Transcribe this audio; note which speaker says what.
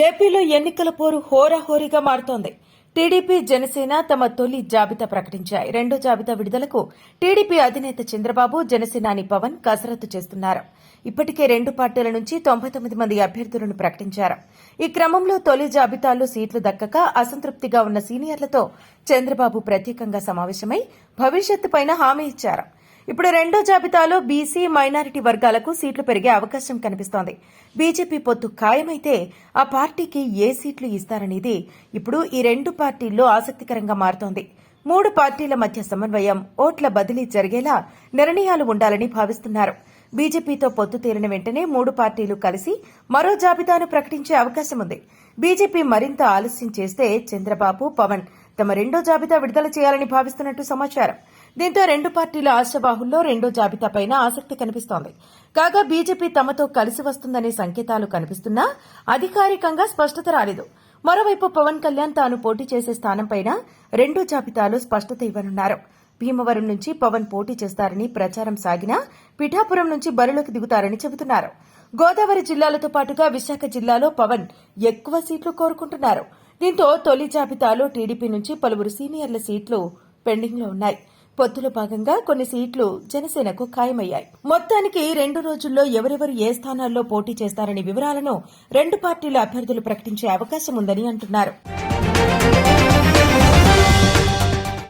Speaker 1: ఏపీలో ఎన్నికల పోరు హోరాహోరీగా మారుతోంది. టీడీపీ జనసేన తమ తొలి జాబితా ప్రకటించాయి. రెండో జాబితా విడుదలకు టీడీపీ అధినేత చంద్రబాబు జనసేనాని పవన్ కసరత్తు చేస్తున్నారు. ఇప్పటికే రెండు పార్టీల నుంచి తొంభై తొమ్మిది మంది అభ్యర్థులను ప్రకటించారు. ఈ క్రమంలో తొలి జాబితాలో సీట్లు దక్కక అసంతృప్తిగా ఉన్న సీనియర్లతో చంద్రబాబు ప్రత్యేకంగా సమావేశమై భవిష్యత్తుపైన హామీ ఇచ్చారు. ఇప్పుడు రెండో జాబితాలో బీసీ మైనారిటీ వర్గాలకు సీట్లు పెరిగే అవకాశం కనిపిస్తోంది. బీజేపీ పొత్తు ఖాయమైతే ఆ పార్టీకి ఏ సీట్లు ఇస్తారనేది ఇప్పుడు ఈ రెండు పార్టీల్లో ఆసక్తికరంగా మారుతోంది. మూడు పార్టీల మధ్య సమన్వయం ఓట్ల బదిలీ జరిగేలా నిర్ణయాలు ఉండాలని భావిస్తున్నారు. బీజేపీతో పొత్తు తీరిన వెంటనే మూడు పార్టీలు కలిసి మరో జాబితాను ప్రకటించే అవకాశం ఉంది. బీజేపీ మరింత ఆలస్యం చేస్తే చంద్రబాబు పవన్ తమ రెండో జాబితా విడుదల చేయాలని భావిస్తున్నట్టు సమాచారం. దీంతో రెండు పార్టీల ఆశావాహుల్లో రెండో జాబితాపైన ఆసక్తి కనిపిస్తోంది. కాగా బీజేపీ తమతో కలిసి వస్తుందనే సంకేతాలు కనిపిస్తున్నా అధికారికంగా స్పష్టత రాలేదు. మరోవైపు పవన్ కళ్యాణ్ తాను పోటీ చేసే స్థానంపైన రెండో జాబితాలో స్పష్టత ఇవ్వనున్నారు. భీమవరం నుంచి పవన్ పోటీ చేస్తారని ప్రచారం సాగినా పిఠాపురం నుంచి బరిలోకి దిగుతారని చెబుతున్నారు. గోదావరి జిల్లాలతో పాటుగా విశాఖ జిల్లాలో పవన్ ఎక్కువ సీట్లు కోరుకుంటున్నారు. దీంతో తొలి జాబితాలో టీడీపీ నుంచి పలువురు సీనియర్ల సీట్లు పెండింగ్లో ఉన్నాయి. పొత్తులో భాగంగా కొన్ని సీట్లు జనసేనకు ఖాయమయ్యాయి. మొత్తానికి రెండు రోజుల్లో ఎవరెవరు ఏ స్థానాల్లో పోటీ చేస్తారనే వివరాలను రెండు పార్టీల అభ్యర్థులు ప్రకటించే అవకాశం ఉందని అంటున్నారు.